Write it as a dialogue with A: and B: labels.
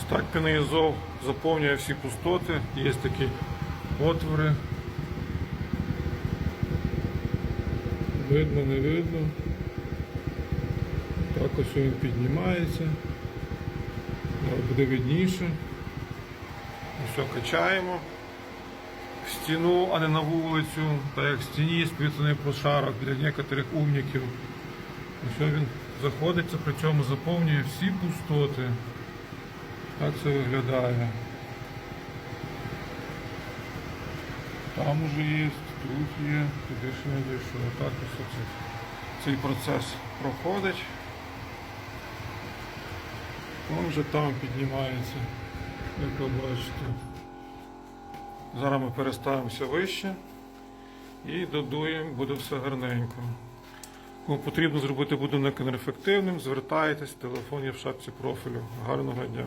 A: Ось так піноізол заповнює всі пустоти. Є такі отвори. Видно, не видно. Так ось він піднімається. Буде видніше. Все, качаємо в стіну, а не на вулицю. Так як в стіні є спрятаний прошарок для некоторих умників. Ось він заходиться, при цьому заповнює всі пустоти. Так це виглядає. Там уже є, тут є, туди ще не дійшло. Так ось оце. цей процес проходить. Він вже там піднімається, як ви бачите. Зараз ми переставимося вище і додуємо, буде все гарненько. Кому потрібно зробити будинок енергоефективним, звертайтесь, телефон є в шапці профілю. Гарного дня!